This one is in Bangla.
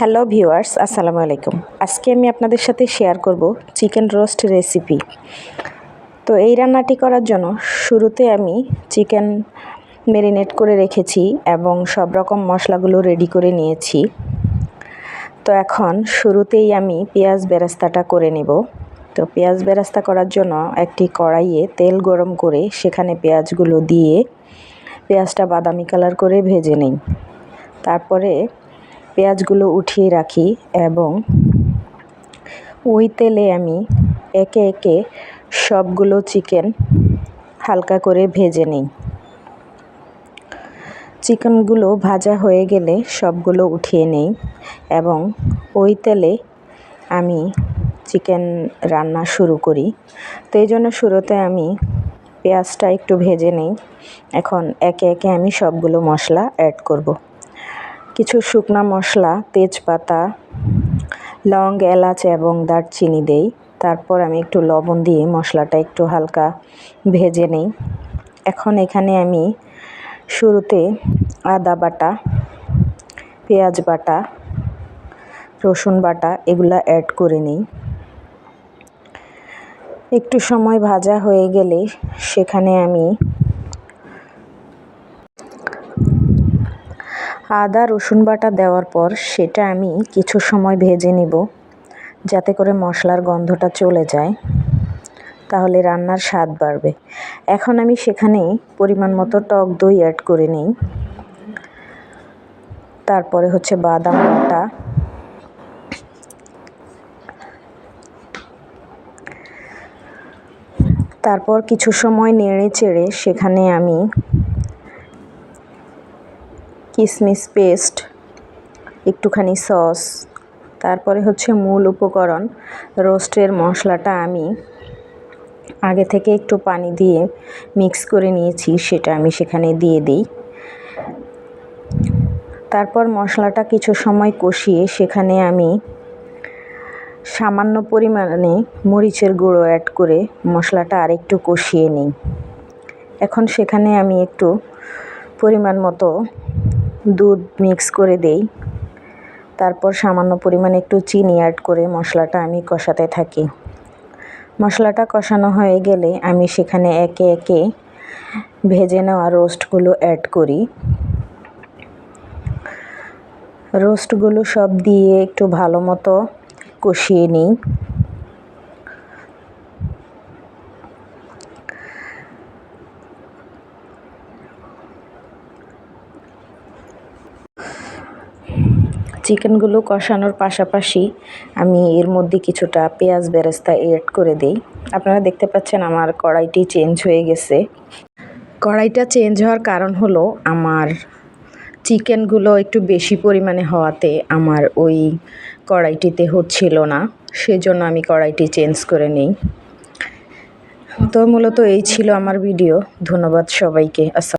হ্যালো ভিউয়ার্স, আসসালামু আলাইকুম। আজকে আমি আপনাদের সাথে শেয়ার করব চিকেন রোস্ট রেসিপি। তো এই রান্নাটি করার জন্য শুরুতে আমি চিকেন ম্যারিনেট করে রেখেছি এবং সব রকম মশলাগুলো রেডি করে নিয়েছি। তো এখন শুরুতেই আমি পেঁয়াজ বেরাস্তাটা করে নেব। তো পেঁয়াজ বেরাস্তা করার জন্য একটি কড়াইয়ে তেল গরম করে সেখানে পেঁয়াজগুলো দিয়ে পেঁয়াজটা বাদামি কালার করে ভেজে নেই। তারপরে পেঁয়াজগুলো উঠিয়ে রাখি এবং ওই তেলে আমি একে একে সবগুলো চিকেন হালকা করে ভেজে নিই। চিকেনগুলো ভাজা হয়ে গেলে সবগুলো উঠিয়ে নেই এবং ওই তেলে আমি চিকেন রান্না শুরু করি। তো এই জন্য শুরুতে আমি পেঁয়াজটা একটু ভেজে নিই। এখন একে একে আমি সবগুলো মশলা অ্যাড করব। কিছু শুকনা মশলা, তেজপাতা, লং, এলাচ এবং দারচিনি দেই। তারপর আমি একটু লবণ দিয়ে মশলাটা একটু হালকা ভেজে নিই। এখন এখানে আমি শুরুতে আদা বাটা, পেঁয়াজ বাটা, রসুন বাটা এগুলা অ্যাড করে নিই। একটু সময় ভাজা হয়ে গেলে সেখানে আমি আদা, রসুন বাটা দেওয়ার পর সেটা আমি কিছু সময় ভেজে নিব, যাতে করে মশলার গন্ধটা চলে যায়। তাহলে রান্নার স্বাদ বাড়বে। এখন আমি সেখানে পরিমাণ মতো টক দই অ্যাড করে নিই। তারপরে হচ্ছে বাদাম বাটা। তারপর কিছু সময় নেড়ে চেড়ে সেখানে আমি কিশমিশ পেস্ট, একটুখানি সস, তারপরে হচ্ছে মূল উপকরণ, রোস্টের মশলাটা আমি আগে থেকে একটু পানি দিয়ে মিক্স করে নিয়েছি, সেটা আমি সেখানে দিয়ে দিই। তারপর মশলাটা কিছু সময় কষিয়ে সেখানে আমি সামান্য পরিমাণে মরিচের গুঁড়ো অ্যাড করে মশলাটা আরেকটু কষিয়ে নিই। এখন সেখানে আমি একটু পরিমাণ মতো দুধ মিক্স করে দেই। তারপর সামান্য পরিমাণে একটু চিনি অ্যাড করে মশলাটা আমি কষাতে থাকি। মশলাটা কষানো হয়ে গেলে আমি সেখানে একে একে ভেজে নেওয়া রোস্টগুলো অ্যাড করি। রোস্টগুলো সব দিয়ে একটু ভালো মতো কষিয়ে নিই। চিকেনগুলো কষানোর পাশাপাশি আমি এর মধ্যে কিছুটা পেঁয়াজ বেরেস্তা এড করে দিই। আপনারা দেখতে পাচ্ছেন আমার কড়াইটি চেঞ্জ হয়ে গেছে। কড়াইটা চেঞ্জ হওয়ার কারণ হলো আমার চিকেনগুলো একটু বেশি পরিমাণে হওয়াতে আমার ওই কড়াইটিতে হচ্ছিল না, সেজন্য আমি কড়াইটি চেঞ্জ করে নিই। তো মূলত এই ছিল আমার ভিডিও ধন্যবাদ সবাইকে। আসসালাম